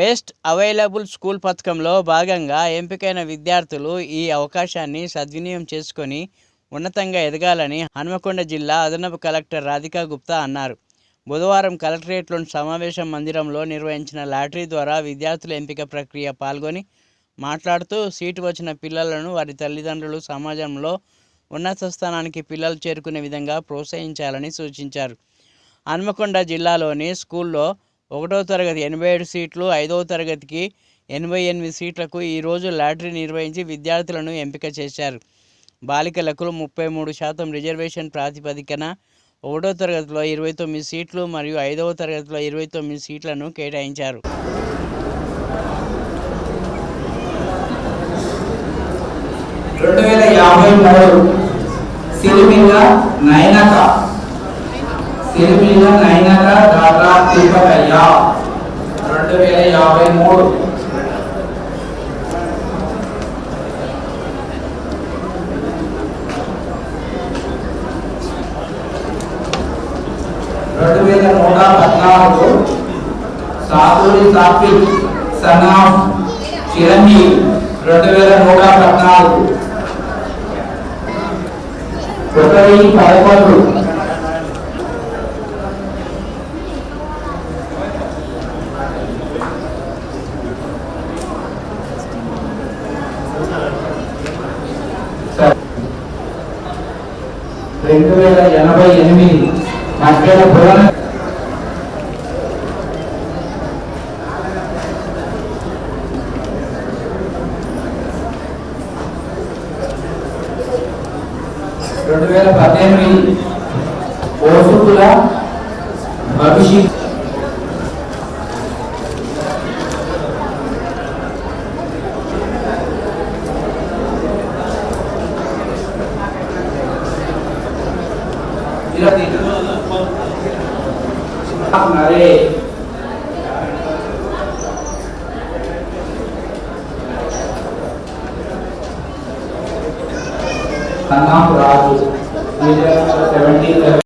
Best available school పథకంలో భాగంగా ఎంపికైన విద్యార్థులు ఈ అవకాశాన్ని సద్వినియోగం చేసుకొని ఉన్నతంగా ఎదగాలని హనుమకొండ జిల్లా అదనపు కలెక్టర్ రాధికా గుప్తా అన్నారు. బుధవారం కలెక్టరేట్లోని సమావేశం మందిరంలో నిర్వహించిన లాటరీ ద్వారా విద్యార్థుల ఎంపిక ప్రక్రియ పాల్గొని మాట్లాడుతూ సీటు వచ్చిన పిల్లలను వారి తల్లిదండ్రులు సమాజంలో ఉన్నత స్థానానికి పిల్లలు చేరుకునే విధంగా ప్రోత్సహించాలని సూచించారు. హన్మకొండ జిల్లాలోని స్కూల్లో ఒకటో తరగతి ఎనభై ఏడు సీట్లు ఐదవ తరగతికి ఎనభై ఎనిమిది సీట్లకు ఈరోజు లాటరీ నిర్వహించి విద్యార్థులను ఎంపిక చేశారు. బాలికలకు ముప్పై మూడు శాతం రిజర్వేషన్ ప్రాతిపదికన ఒకటో తరగతిలో ఇరవై తొమ్మిది సీట్లు మరియు ఐదవ తరగతిలో ఇరవై తొమ్మిది సీట్లను కేటాయించారు. రెండు వేల యాభై మూడు సిరిమిల్ల నైనక సిరిమిల్ల నైనక దాదా తిరుపతయ్య రెండు వేల యాభై మూడు రెండు వేల నూట పద్నాలుగు సాతూరి సాత్విక్ సన్ ఆఫ్ చిరంజీవి రెండు వేల నూట పద్నాలుగు ఒక వెయ్యి పదకొండు రెండు వేల ఎనభై ఎనిమిది మధ్యలో భువన రెండు వేల పద్దెనిమిది ఓసుకుల భవిష్యత్ हमारे कन्नापुरा